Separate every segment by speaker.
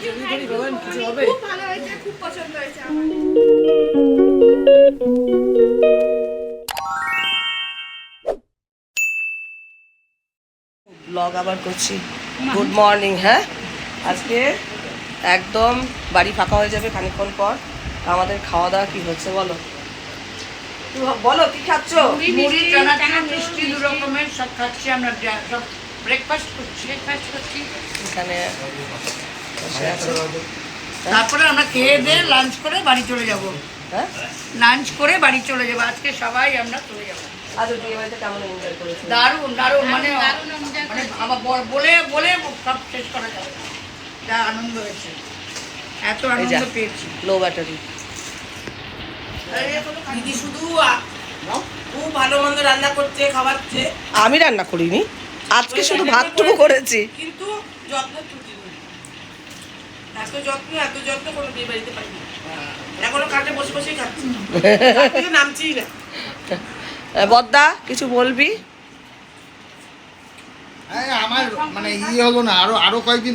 Speaker 1: খুব ভালো হয়েছে খুব পছন্দ হয়েছে
Speaker 2: ব্লগ আবার করছি। গুড মর্নিং হ্যাঁ? আজকে একদম বাড়ি ফাঁকা হয়ে যাবে খানিকক্ষণ পর। আমাদের খাওয়া দাওয়া কি হচ্ছে বলো? তুমি বলো কি খাচ্ছ?
Speaker 3: মুড়ি চানাচুর মিষ্টি দু রকমের সব খাচ্ছি আমরা। সব ব্রেকফাস্ট করছি ব্রেকফাস্ট করছি।
Speaker 2: এখানে বসে আছে।
Speaker 3: তারপরে আমরা খেয়ে দিয়ে লাঞ্চ করে বাড়ি চলে যাব।
Speaker 2: হ্যাঁ?
Speaker 3: লাঞ্চ করে বাড়ি চলে যাব। আজকে সবাই আমরা চলে যাব। দারুণ দারুণ মানে মানে আমার বলে বলে সব শেষ করা যাবে যা আনন্দ হয়েছে। এত আনন্দ পেয়েছি।
Speaker 2: লো ব্যাটারি
Speaker 4: দিদি শুধু খুব ভালো মন্দ রান্না করছে খাওয়াচ্ছে।
Speaker 2: আমি রান্না করিনি। আজকে শুধু ভাতটুকু করেছি।
Speaker 4: কিন্তু যত্ন এত যত্ন এত যত্ন কোনো বিয়ে বাড়িতে পাইনি এখনও কাটে বসে বসেই খাচ্ছি। নামছি না।
Speaker 2: বদ্দা কিছু বলবি?
Speaker 5: আমার মানে ইয়ে হলো না আরও আরও কয়েকদিন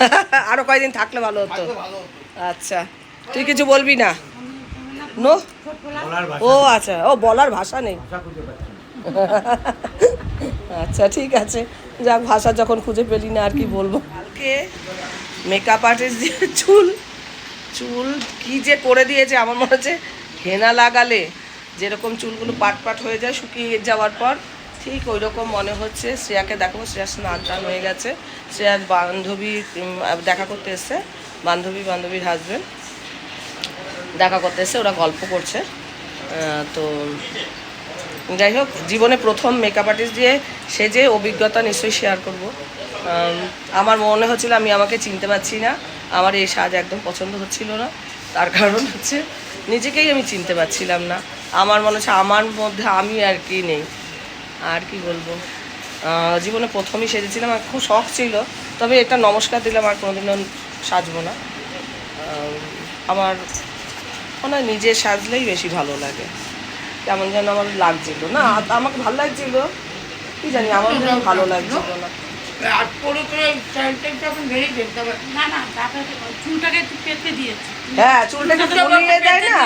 Speaker 2: আরও কয়দিন থাকলে ভালো হতো।
Speaker 5: থাকলে ভালো হতো।
Speaker 2: আচ্ছা তুই কিছু বলবি না? নো? ও আচ্ছা ও বলার ভাষা নেই। আচ্ছা ঠিক আছে। যাক ভাষা যখন খুঁজে পেলি না আর কি বলব। কালকে মেকআপ আর্টিস্ট দিয়ে চুল চুল কী যে করে দিয়েছে আমার মনে হচ্ছে হেনা লাগালে। যেরকম চুলগুলো পাট পাট হয়ে যায় শুকিয়ে যাওয়ার পর, ঠিক ওই রকম মনে হচ্ছে। শ্রেয়াকে দেখাবো শ্রেয়া স্নান টান হয়ে গেছে। শ্রেয়ার বান্ধবী দেখা করতে এসছে। বান্ধবী, বান্ধবীর হাজবেন্ড দেখা করতে এসে ওরা গল্প করছে। তো যাই হোক, জীবনে প্রথম মেকআপ আর্টিস্ট দিয়ে সেজে অভিজ্ঞতা নিশ্চয়ই শেয়ার করব। আমার মনে হচ্ছিল আমি আমাকে চিনতে পারছি না। আমার এই সাজ একদম পছন্দ হচ্ছিল না। তার কারণ হচ্ছে নিজেকেই আমি চিনতে পারছিলাম না। আমার মনে হচ্ছে আমার মধ্যে আমি আর কি নেই। আর কি বলব? জীবনে প্রথমই সেজেছিলাম আমার খুব শখ ছিল। তবে এটা নমস্কার দিলাম আর কোনোদিনও সাজবো না। আমার মনে হয় নিজে সাজলেই বেশি ভালো লাগে। কেমন যেন আমার লাগছিল। না আমাকে ভালো লাগছিল। কি জানি আমার ভালো লাগছিল না।
Speaker 3: আর পরে করে স্টাইলটা যখন দেখতে
Speaker 6: না না তারপরে চুলটাকে একটু পেতে দিয়েছি।
Speaker 2: হ্যাঁ দেয় না।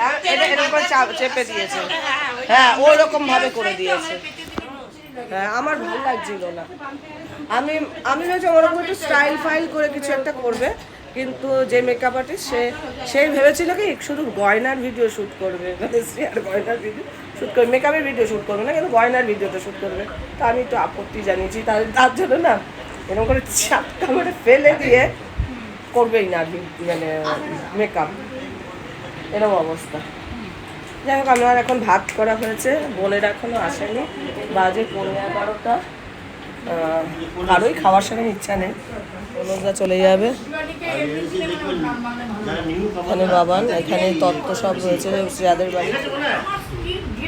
Speaker 2: হ্যাঁ, এটা এরকম চেপে দিয়েছে। হ্যাঁ ওই ভাবে করে দিয়েছে। হ্যাঁ আমার ভালো লাগছিল না। আমি আমি ভেবেছি ওরকম একটু স্টাইল ফাইল করে কিছু একটা করবে কিন্তু যে মেকআপ আর্টিস্ট সে সে ভেবেছিল কি শুধু গয়নার ভিডিও শ্যুট করবে মানে সে আর গয়নার ভিডিও শ্যুট করবে মেকআপের ভিডিও শ্যুট করবে না, কিন্তু গয়নার ভিডিওটা শ্যুট করবে। তা আমি একটু আপত্তি জানিয়েছি, তার তার জন্য না, এরকম করে চাপটা মানে ফেলে দিয়ে করবেই না মানে মেকআপ এরকম অবস্থা। যাই হোক, আমার এখন ভাত করা হয়েছে বোনের এখনও আসেনি। বাজে পনেরো এগারোটা। কারোই খাওয়ার সেরকম ইচ্ছা নেই। অনুজা চলে যাবে। এখানে বাবান, এখানে তত্ত্ব সব রয়েছে শ্রেয়াদের বাড়ি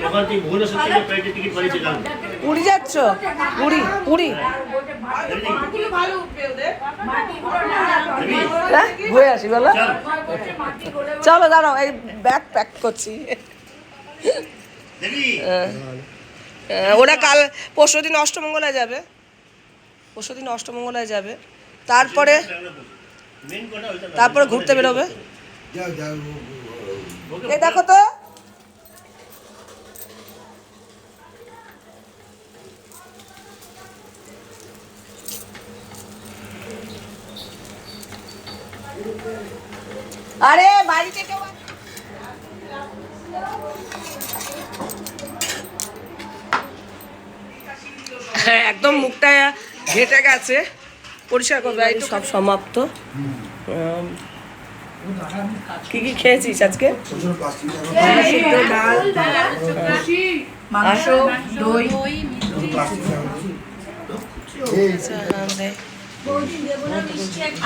Speaker 7: ওখান থেকে ভুবনেশ্বর থেকে ফ্লাইটের টিকিট করেছিলাম
Speaker 2: পুরী যাচ্ছ? পুরী পুরী। হ্যাঁ ঘুরে আসি বলো। চলো। দাঁড়াও এই ব্যাগ প্যাক করছি।
Speaker 7: দেখি
Speaker 2: ওরা কাল পরশু দিন অষ্টমঙ্গলায় যাবে। পরশু দিন অষ্টমঙ্গলায় যাবে। তারপরে
Speaker 7: মেন।
Speaker 2: তারপরে ঘুরতে বেরোবে।
Speaker 5: যাও, যাও, ও, ও,
Speaker 2: এই দেখো তো আরে বাড়িতে কেউ আ- হ্যাঁ একদম মুখটা ঘেটে গেছে পরিষ্কার করবে সব সমাপ্ত কি কি খেয়েছিস আজকে
Speaker 3: ডাল মাংস দই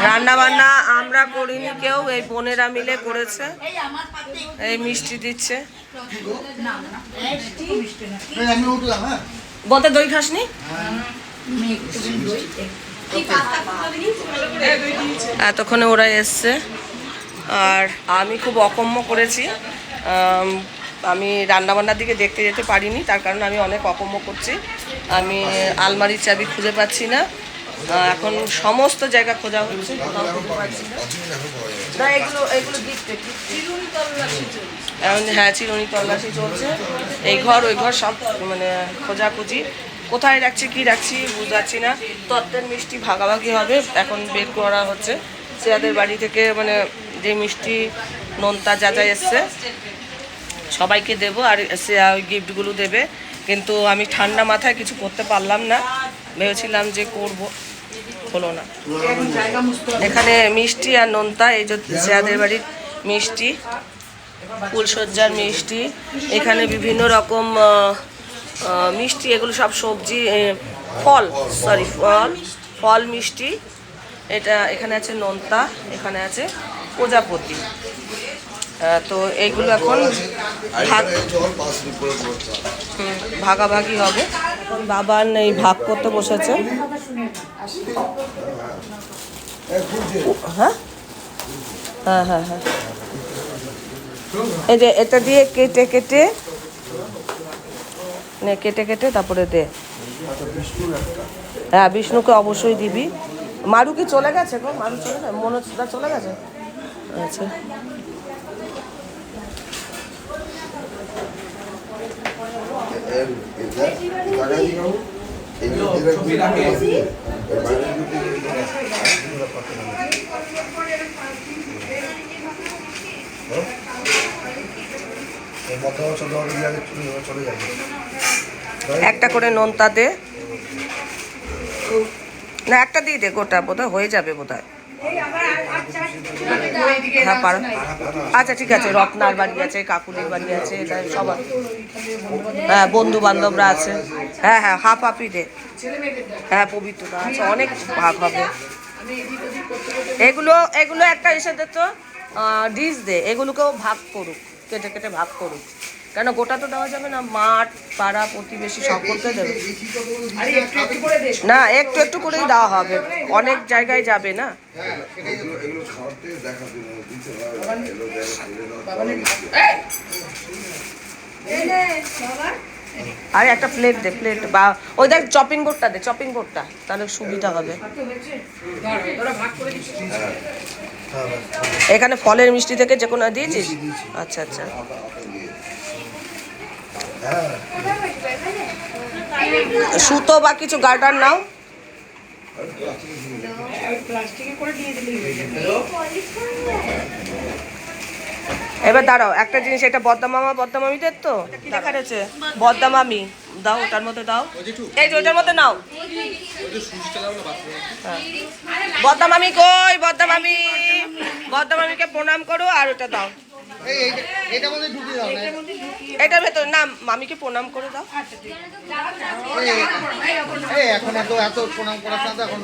Speaker 2: রান্না বান্না আমরা করিনি কেউ এই বোনেরা মিলে করেছে এই মিষ্টি দিচ্ছে
Speaker 5: এই আমি উঠলাম হ্যাঁ
Speaker 2: বলতে দই খাসনি এতক্ষণে ওরা এসছে। আর আমি খুব অকম্য করেছি। আমি রান্নাবান্নার দিকে দেখতে যেতে পারিনি তার কারণে আমি অনেক অকম্য করছি। আমি আলমারির চাবি খুঁজে পাচ্ছি না। এখন সমস্ত জায়গা খোঁজা হচ্ছে না। এগুলো এগুলো এখন হ্যাঁ চিরুনি তল্লাশি চলছে। এই ঘর ওই ঘর সব মানে খোঁজাখুঁজি। কোথায় রাখছি, কি রাখছি বুঝতে পারছি না তত্ত্বের মিষ্টি ভাগাভাগি হবে, এখন বের করা হচ্ছে। সেয়াদের বাড়ি থেকে মানে যে মিষ্টি নোনতা যা যা এসছে, সবাইকে দেব আর সে ওই গিফটগুলো দেবে। কিন্তু আমি ঠান্ডা মাথায় কিছু করতে পারলাম না। ভেবেছিলাম যে করব, হলো না। এখানে মিষ্টি আর নোনতা, এই যে সেয়াদের বাড়ির মিষ্টি ফুলসজ্জার মিষ্টি। এখানে বিভিন্ন রকম মিষ্টি, এগুলো সব সবজি ফল সরি ফল ফল, মিষ্টি। এটা এখানে আছে নোনতা, এখানে আছে প্রজাপতি। তো এইগুলো এখন ভাগ ভাগাভাগি হবে। বাবার এই ভাগ করতে বসেছে। হ্যাঁ? হ্যাঁ হ্যাঁ হ্যাঁ। এটা দিয়ে কেটে কেটে নে কেটে কেটে তারপরে দে হ্যাঁ বিষ্ণুকে অবশ্যই দিবি মারু কি চলে গেছে গো মারু চলে গেছে মনোজদা চলে গেছে আচ্ছা
Speaker 5: যাবে
Speaker 2: একটা করে নোনতা দে। না, একটা দিয়ে দে গোটা, বোধহয় হয়ে যাবে বোধহয়। হ্যাঁ পারো। আচ্ছা ঠিক আছে, রত্নার বাড়ি আছে, কাকুলির বাড়ি আছে সবার হ্যাঁ বন্ধু বান্ধবরা আছে। হ্যাঁ হ্যাঁ হাফ হাফই দে। হ্যাঁ পবিত্রতা আছে, অনেক ভাগ হবে এগুলো এগুলো একটা এসে দে তো ডিশ দে, এগুলোকেও ভাগ করুক। কেটে কেটে ভাগ করুক। কেন গোটা তো দেওয়া যাবে না মাঠ পাড়া প্রতিবেশী সব করতে দেবে। না একটু একটু করেই দেওয়া হবে। অনেক জায়গায় যাবে না? আরে একটা প্লেট দে প্লেট বা, ওই দেখ চপিং বোর্ডটা দে চপিং বোর্ডটা তাহলে সুবিধা হবে। এখানে ফলের মিষ্টি থেকে যে কোনো দিয়েছিস? আচ্ছা আচ্ছা। সুতো বা কিছু গার্ডার নাও। এবার দাঁড়াও একটা জিনিস এটা বদ্দা মামা বদ্দা মামিদের তো? কি দেখা যাচ্ছে বদ্দা মামি। দাও ওটার মধ্যে দাও। এই যে ওটার মধ্যে নাও। হ্যাঁ। বদ্দা মামি কই? বদ্দা মামি। বদ্দা মামিকে প্রণাম করো আর ওটা দাও।
Speaker 5: এই এইটা- এটার মধ্যে ঢুকিয়ে দাও না
Speaker 2: এটার ভেতর না মামিকে প্রণাম করে দাও।
Speaker 5: এখন এত এত প্রণাম করার সাথে এখন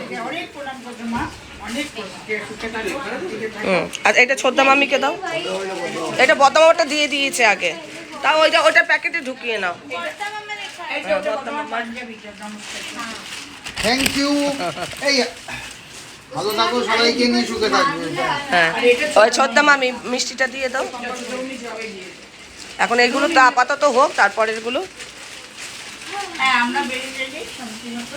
Speaker 2: আর এটা ছোদ্দা মামিকে দাও। এটা বদ্দা মামাটা দিয়ে দিয়েছে আগে। তাও ওইটা ওইটা প্যাকেটে ঢুকিয়ে নাও।
Speaker 5: থ্যাংক ইউ এই ভালো থাকো সবাইকে নিয়ে সুখে থাকবে
Speaker 2: হ্যাঁ। ওই ছোদ্দা মামি মিষ্টিটা দিয়ে দাও। এখন এগুলো তো আপাতত হোক তারপরে এগুলো।
Speaker 3: আমরা বেরিয়ে যাই শান্তি মতো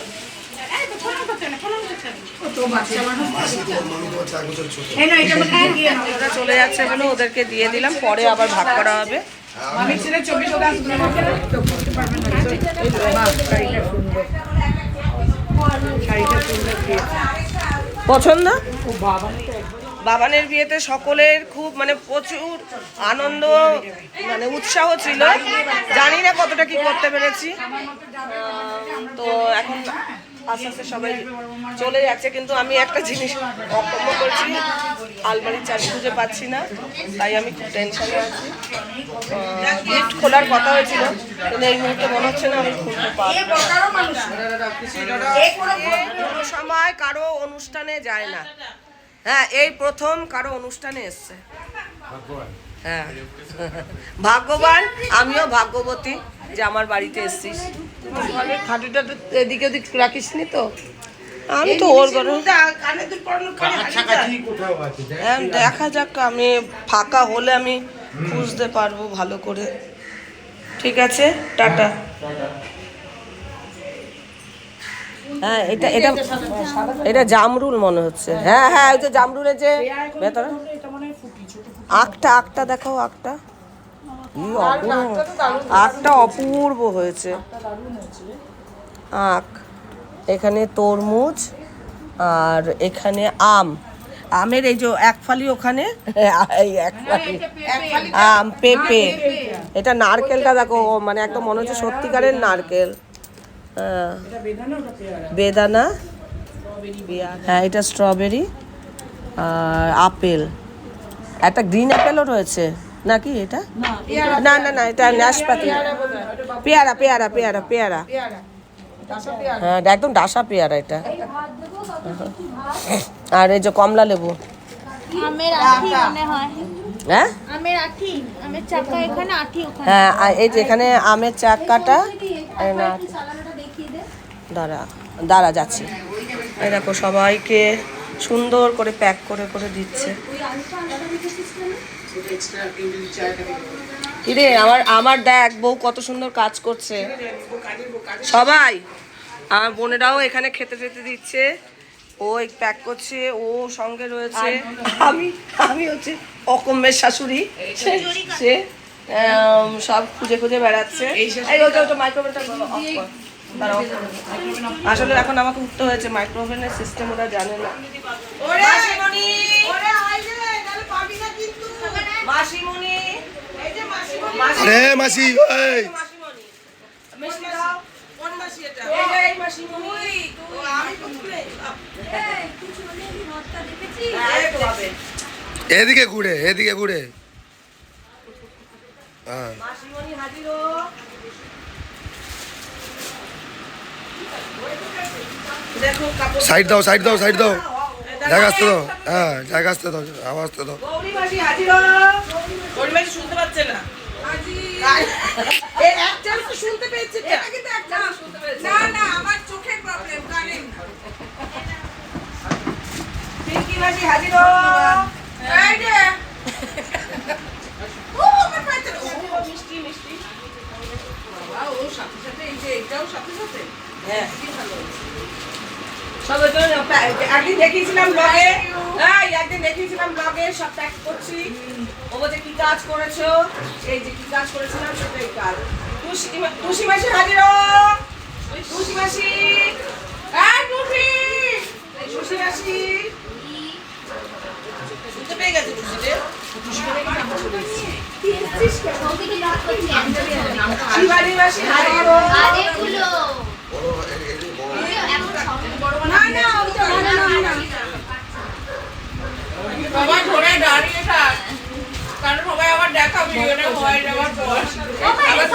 Speaker 3: এই না এটা মধ্যে দিয়ে নাও।
Speaker 2: ওরা চলে যাচ্ছে বলে ওদেরকে দিয়ে দিলাম পরে আবার ভাগ করা হবে। পছন্দ? বাবানের বিয়েতে সকলের খুব মানে প্রচুর আনন্দ মানে উৎসাহ ছিল। জানি না কতটা কি করতে পেরেছি। তো এখন আস্তে আস্তে সবাই চলে যাচ্ছে কিন্তু আমি একটা জিনিস অকম্য করছি আলমারির চাবি খুঁজে পাচ্ছি না তাই আমি খুব টেনশনে আছি। গিফট খোলার কথা হয়েছিল কিন্তু এই মুহূর্তে মনে হচ্ছে না আমি খুলতে পারব। কোনো সময় কারও অনুষ্ঠানে যায় না। হ্যাঁ এই প্রথম কারও অনুষ্ঠানে এসছে। হ্যাঁ। ভাগ্যবান আমিও ভাগ্যবতী। যে আমার বাড়িতে এসছিস। খাটিটা তো এদিকে ওদিক রাখিস নি তো? আমি তো ওর ঘরে হ্যাঁ, দেখা যাক আমি ফাঁকা হলে আমি খুঁজতে পারব ভালো করে। ঠিক আছে টাটা। হ্যাঁ এটা এটা এটা জামরুল মনে হচ্ছে। হ্যাঁ হ্যাঁ ওই যে জামরুলের যে ভেতরে আখটা আখটা দেখাও আখটা। কি অপূর্ব। আখটা অপূর্ব হয়েছে। আখ এখানে তরমুজ আর এখানে আম। আমের এই যে এক ফালি ওখানে আম পেঁপে। এটা নারকেলটা দেখো মানে একদম মনে হচ্ছে সত্যিকারের নারকেল। হ্যাঁ। বেদানা। হ্যাঁ এটা স্ট্রবেরি। আর আপেল। একটা গ্রিন আপেলও রয়েছে। নাকি এটা? না না না এটা নাশপাতি পেয়ারা পেয়ারা পেয়ারা পেয়ারা হ্যাঁ একদম ডাসা পেয়ারা এটা। আর এই যে কমলা লেবু।
Speaker 1: মনে হয়।
Speaker 2: হ্যাঁ?
Speaker 1: আমের আঠি আমের চাকা এখানে আঠি ওখানে।
Speaker 2: হ্যাঁ আর এই যে এখানে আমের চাকাটা দাঁড়া দাঁড়া যাচ্ছি। এই দেখো সবাইকে সুন্দর করে প্যাক করে করে দিচ্ছে। কিরে। আমার আমার দেখ বউ কত সুন্দর কাজ করছে। সবাই আমার বোনেরাও এখানে খেতে খেতে দিচ্ছে। ও প্যাক করছে ও সঙ্গে রয়েছে। আমি আমি হচ্ছে অকম্যের শাশুড়ি। সে- সব খুঁজে খুঁজে বেড়াচ্ছে। এই ওটা ওটা মাইক্রোওভেনটা। আসলে এখন আমাকে উঠতে হয়েছে মাইক্রোওভেনের সিস্টেম ওরা জানে না। মাসিমণি এই যে মাসিমণি।
Speaker 5: আরে মাসি এই।
Speaker 2: মাসিমণি মিষ্টি দাও কোন মাসি এটা এই এই মাসিমণি। ও, আমি প্রথমে এই তো হবে।
Speaker 5: এদিকে ঘুরে এদিকে ঘুরে। হ্যাঁ।
Speaker 2: মাসিমণি হাজির হো।
Speaker 5: সাইড দাও সাইড দাও সাইড দাও। জায়গা আসতে দাও। হ্যাঁ জায়গা আসতে দাও আওয়াজ আসতে দাও।
Speaker 2: গৌরী মাসি হাজির হো।
Speaker 4: গরিব মাসি শুনতে পাচ্ছে না।
Speaker 2: শুনতে পেয়েছি তো।
Speaker 4: না না আমার চোখের প্রবলেম কারেন
Speaker 2: পিঙ্কি মাসি হাজির।
Speaker 4: এই যে। ও আমার পাইতে ও
Speaker 2: মিষ্টি মিষ্টি।
Speaker 4: বাবা, ও সাথে সাথে এই যে এটাও সাথে সাথে?
Speaker 2: হ্যাঁ। জন্য প্যা- একদিন দেখিয়েছিলাম ব্লগে একদিন দেখিয়েছিলাম ব্লগে সব প্যাক করছি। ও বলছে কি কাজ করেছ? এই যে কি কাজ করেছিলাম সেটাই কাজ টুসি মাসি হাজির। টুসি মাসি। টুসি মাসি।
Speaker 4: শুনতে পেয়ে গেছে খুশিতে
Speaker 2: শিবানী মাসি হাজির।
Speaker 4: সবাই ধরে দাঁড়িয়ে থাক কারণ সবাই আবার দেখা ভিডিওটা হয়ে যাওয়ার পর আবার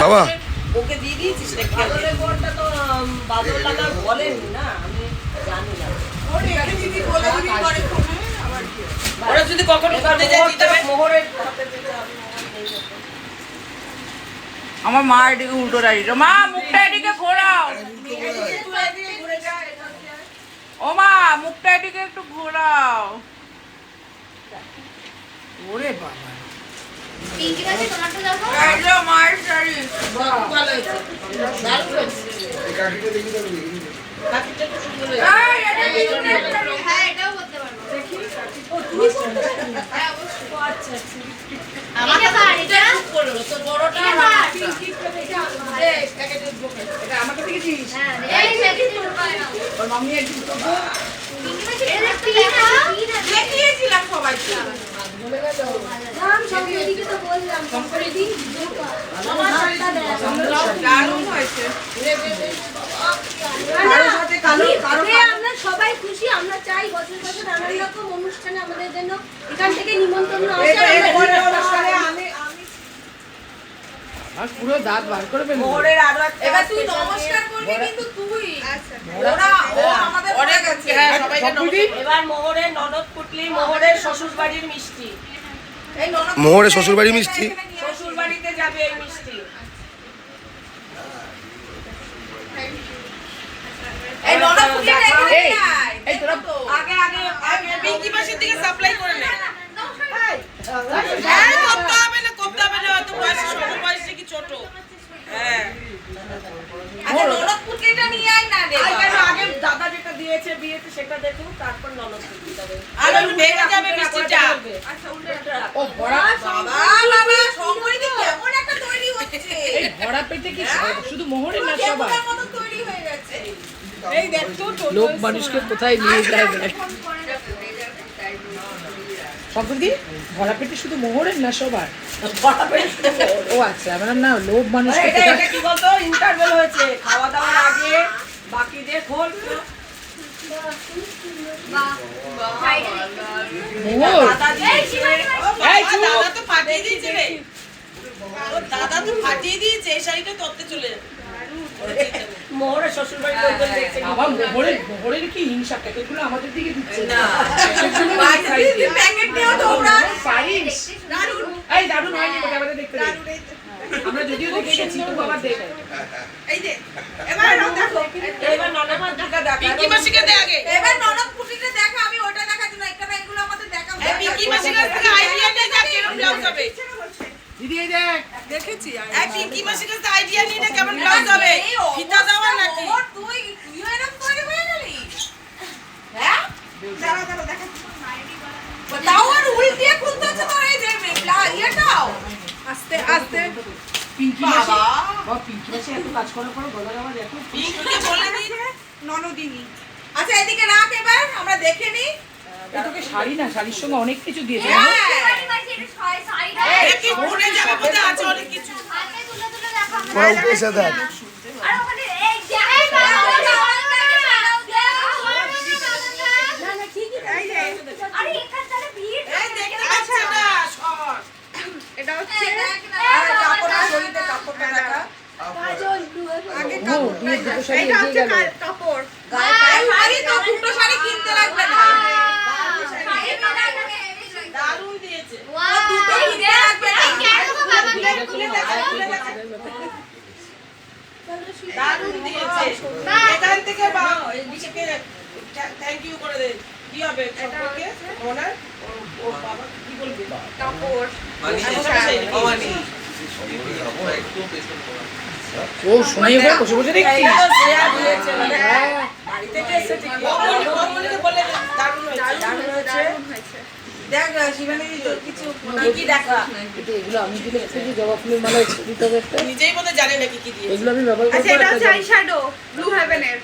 Speaker 5: বাবা
Speaker 2: ওকে দিয়ে দিয়েছিস নাকি তো উম, বাদল বলেনি না আমি জানি না
Speaker 4: দিদি বলে ওরা যদি কখনো করতে যায় দিতে হবে
Speaker 2: মোহরের।
Speaker 4: আমার মা এদিকে উল্টো দাঁড়িয়ে মা মুখটা এদিকে ঘোরাও। ও মা মুখটা এদিকে একটু ঘোরাও। ওরে বাবা। মায়ের শাড়ি। দারুণ হয়েছে
Speaker 2: কারোর সাথে কালো কারও
Speaker 8: এ আমরা সবাই খুশি আমরা চাই বছর বছর নানান রকম অনুষ্ঠানে আমাদের জন্য এখান থেকে নিমন্ত্রণ আসে
Speaker 2: মোহরের
Speaker 8: যেতে
Speaker 2: অনুষ্ঠানে
Speaker 8: পারি।
Speaker 2: আমি আমি
Speaker 4: আর পুরো দাঁত বার করে ফেলব।
Speaker 2: মোহরের আরও
Speaker 4: এবার তুই নমস্কার করবি কিন্তু তুই। ওরা ও আমাদের অনেক আছে হ্যাঁ সবাইকে নমস্কার।
Speaker 2: এবার মোহরের ননদ পুটলি মোহরের শ্বশুর বাড়ির মিষ্টি।
Speaker 4: এই ননদ
Speaker 5: মোহরে শ্বশুরবাড়ি মিষ্টি?
Speaker 2: শ্বশুর বাড়িতে যাবে এই মিষ্টি।
Speaker 4: এই ননদ পুটিটা এখানে
Speaker 3: এই, তোরা
Speaker 4: আগে আগে আগে
Speaker 3: পিঙ্কি মাসির দিকে সাপ্লাই করে নে
Speaker 4: হ্যাঁ করতে হবে না করতে হবে না অত বয়স সমবয়সী কি ছোট হ্যাঁ আচ্ছা ননদ পুটিটা নিয়ে আয় না রে
Speaker 2: আগে দাদা যেটা দিয়েছে বিয়েতে সেটা দেখুন তারপর ননদ দিতে হবে
Speaker 4: আর ভেঙে যাবে মিষ্টিটা
Speaker 3: ও ভরা
Speaker 4: বাবা বাবা সম্পর্কে কেমন একটা তৈরি হচ্ছে
Speaker 3: এই ভরা পেটে কি শুধু মোহরের না সবার
Speaker 4: কেমন মতো তৈরি হয়ে গেছে
Speaker 2: এই দেখ তো
Speaker 3: লোক মানুষকে কোথায় নিয়ে যায়? দেখ। সম্প্রতি ভরা পেটে শুধু মোহরের না সবার? ও আচ্ছা আমার না মানুষকে
Speaker 2: এটা কি বলতো? ইন্টারভেল হয়েছে। খাওয়া দাওয়ার আগে বাকি দিয়ে খোল।
Speaker 3: মোহর।
Speaker 2: দাদা
Speaker 8: এই,
Speaker 2: দিয়েছে।
Speaker 8: শিবানী
Speaker 3: এই
Speaker 4: দাদা তো ফাটিয়ে দিয়েছে রে। দাদা তো ফাটিয়ে দিয়েছে এই শাড়িটা তত্ত্বে চলে যাবে।
Speaker 2: মোহরের শ্বশুর বাড়ি ওই দেখছে কি
Speaker 3: বাবা মোহরের মোহরের কি হিংসা? প্যাকেটগুলো আমাদের দিকে দিচ্ছে।
Speaker 4: না। প্যাকেট নিয়েও তোমরা
Speaker 3: পারিস এই দারুণ হয়নি ওটা আমাদের দেখতে আমরা যদিও দেখে গেছি তো বাবা দেখ
Speaker 4: এই যে এবার দেখো
Speaker 2: এবার ননদ ঢাকা দেখা
Speaker 4: পিঙ্কি মাসিকে দে আগে। এবার ননদ পুটিটা দেখা আমি ওটা দেখাচ্ছি না এখানে এগুলো আমাদের দেখা পিঙ্কি থেকে আইডিয়া নিয়ে যা কেমন ব্লাউজ হবে।
Speaker 3: দিদি এই দেখ।
Speaker 4: দেখেছি এই পিঙ্কি মাসির কাছ আইডিয়া নিয়ে নে কেমন ব্লাউজ হবে? ফিতা দেওয়া নাকি? তুই তুইও এরকম তৈরি হয়ে গেলি? হ্যাঁ? দাঁড়া দাঁড়া দেখাচ্ছি। তাও আর উল্টিয়ে খুলতে হচ্ছে তোর এই যে ব্লা- ইয়েটাও
Speaker 1: আস্তে আস্তে।
Speaker 3: পিঙ্কি মাসি
Speaker 4: বাবা
Speaker 3: বাবা পিঙ্কি মাসি এত কাজ করার পর গলার আওয়াজ এত
Speaker 4: পিঙ্কিকে বলে দিই। ননদিনী। আচ্ছা এদিকে রাখ এবার আমরা দেখে নিই।
Speaker 3: এই তোকে শাড়ি না শাড়ির সঙ্গে অনেক কিছু দিয়েছে
Speaker 4: হ্যাঁ।
Speaker 8: শিবানী মাসি, এটা ছয়- শাড়িটা
Speaker 4: এই কি ভুলে যাবে বোধহয় আছে অনেক কিছু
Speaker 8: হাতে তুলে তুলে দেখো আমরা
Speaker 5: ওরা উঠে এসে দেখ।
Speaker 8: আর ওখানে এই যে- এই বাবা, ওই বাবাটাকে সাজাও দে। না, না, ঠিকই তো। আরে এখানটাতে ভিড়
Speaker 4: এই দেখতে পাচ্ছে না সর
Speaker 1: এটা হচ্ছে
Speaker 4: আরে কাপড়টা শরীরে কাপড়টা দেখা
Speaker 8: কাজল দুয়ে
Speaker 4: আগে
Speaker 3: ও বিয়ের দুটো শাড়ি
Speaker 1: এটা
Speaker 3: এগিয়ে
Speaker 1: হচ্ছে
Speaker 3: গেল
Speaker 1: কা- কাপড়
Speaker 4: শাড়ি তো দুটো শাড়ি কিনতে লাগবে না দারুণ দিয়েছে দুটো কিনতে লাগবে না দারুণ দিয়েছে এখান থেকে বা- এদিকে থ্যাংক ইউ করে দে কি হবে সম্পর্কে ওনার ও- ও বাবা কি বলবি
Speaker 1: কাপড়
Speaker 3: ও সোনাই ওখানে বসে বসে দেখছি
Speaker 2: এইটা তো শ্রেয়া দিয়েছে মানে বাড়ি থেকে এসে ঠিক
Speaker 4: বৌমনি- বৌমনিকে বলে দে, দারুণ হয়েছে
Speaker 2: দারুণ হয়েছে
Speaker 4: দেখ শিবানী কিছু কি কি দেখা
Speaker 3: কিন্তু এগুলো আমি দিলে একটা যে জবা ফুলের মালা আছে দিতে হবে একটা
Speaker 4: নিজেই বোধহয় জানে নাকি কি দিয়ে
Speaker 3: এগুলো আমি ব্যবহার
Speaker 1: আচ্ছা
Speaker 3: করব
Speaker 1: এটা
Speaker 3: একটা
Speaker 1: হচ্ছে
Speaker 3: জবা-
Speaker 1: আই শ্যাডো ব্লু। হেভেনের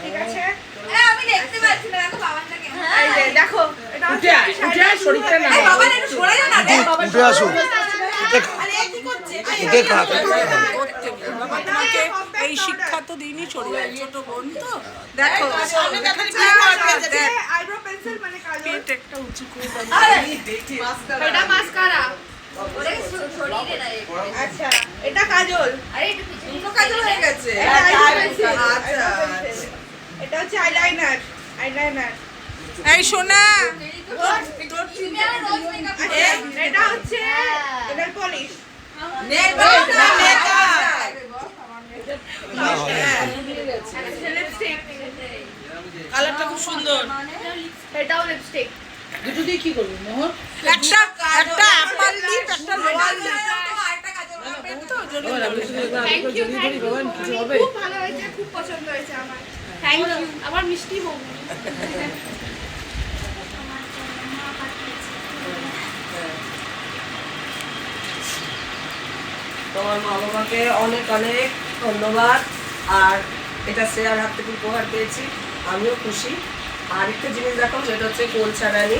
Speaker 1: ঠিক আছে?
Speaker 4: আমি দেখতে পাচ্ছি না দেখো বাবাটাকে
Speaker 1: এই যে দেখো এটা হচ্ছে
Speaker 3: উঠে আয়,
Speaker 4: দেখ
Speaker 1: এই শিক্ষা তো দিইনি চলে যায় ছোট বোন তো।
Speaker 4: দেখো
Speaker 1: মানে কাজল
Speaker 6: পেট একটা উঁচু করে
Speaker 1: এটা মাস্কারা। আচ্ছা এটা কাজল।
Speaker 4: কাজল হয়ে গেছে।
Speaker 1: এটা pencil।
Speaker 4: আচ্ছা।
Speaker 1: এটা হচ্ছে আইলাইনার। আইলাইনার।
Speaker 4: এই সোনা!
Speaker 1: এটা হচ্ছে পলিশ
Speaker 4: নেল মেকআপ
Speaker 1: লিপস্টিক
Speaker 4: কালারটা খুব সুন্দর।
Speaker 1: এটাও লিপস্টিক
Speaker 3: দুটো দিয়ে কি করবি মোহর?
Speaker 4: একটা একটা আপার লিপ একটা লিপ
Speaker 3: ধরি, বাবা, কিছু হবে?
Speaker 1: খুব ভালো হয়েছে খুব পছন্দ হয়েছে আমার। থ্যাংক ইউ আবার মিষ্টি বউ
Speaker 2: তোমার মা বাবাকে অনেক অনেক ধন্যবাদ। আর এটা শ্রেয়ার হাত থেকে উপহার পেয়েছি। আমিও খুশি। আর একটা জিনিস দেখো যেটা হচ্ছে কোল ছাড়ানি।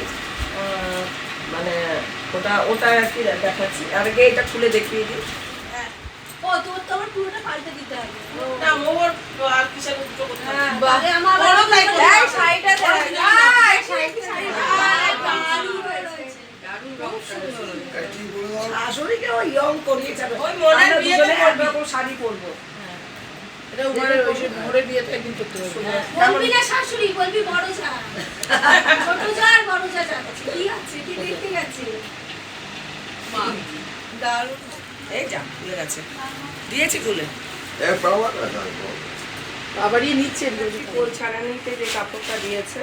Speaker 2: মানে ওটা ওটা আর কি দেখাচ্ছি। আর আগে এটা খুলে দেখিয়ে দিই।
Speaker 8: ও তোর তো আমার দারুণ
Speaker 2: শাশুড়িকেও ইয়ং করিয়ে যাবে।
Speaker 4: ওই মনের বিয়েতে।
Speaker 2: একরকম শাড়ি পরবো।
Speaker 3: এটা উপরে ওই মোহরের বিয়েতে একদিন করতে হবে।
Speaker 8: বলবি না শাশুড়ি বলবি বড় যা। ছোট যা আর বড় যা যাচ্ছে কি আছে? কি দেখতে গেছে?
Speaker 2: এই যা খুলে গেছে। দিয়েছি খুলে
Speaker 4: আবারই নিচ্ছে।
Speaker 2: কোল ছাড়ানিতে যে কাপড়টা দিয়েছে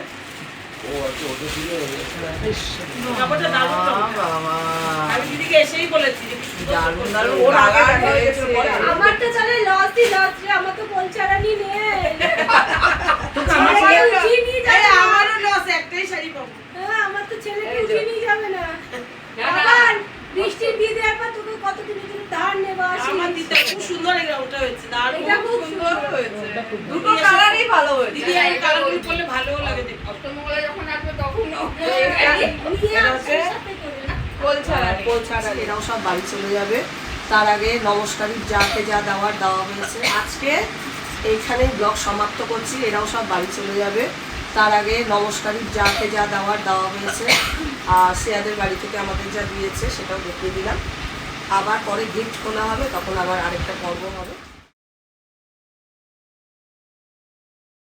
Speaker 8: আমার তো ছেলেকে উঠিয়ে নিয়ে যাবে না। হ্যাঁ, আবার বৃষ্টির দেওয়ার পর তোকে কত দিনের জন্য ধার নেব
Speaker 4: আমার দিতে খুব সুন্দর হয়েছে দারুণ
Speaker 8: খুব সুন্দর
Speaker 4: হয়েছে।
Speaker 2: দুটো কালারই ভালো হয়েছে।
Speaker 4: দিদি এই কালারগুলো পরলে ভালোও লাগে দেখতে।
Speaker 3: অষ্টমঙ্গলা যখন আসবে
Speaker 2: ছাড়ানি এরাও সব বাড়ি চলে যাবে। তার আগে নমস্কারী যাকে যা দেওয়ার দেওয়া হয়েছে। আজকে এইখানেই ব্লগ সমাপ্ত করছি এরাও সব বাড়ি চলে যাবে। তার আগে নমস্কারী যাকে যা দেওয়ার দেওয়া হয়েছে। আর শ্রেয়াদের বাড়ি থেকে আমাদের যা দিয়েছে সেটাও দেখিয়ে দিলাম। আবার পরে গিফট খোলা হবে তখন আবার আরেকটা পর্ব হবে।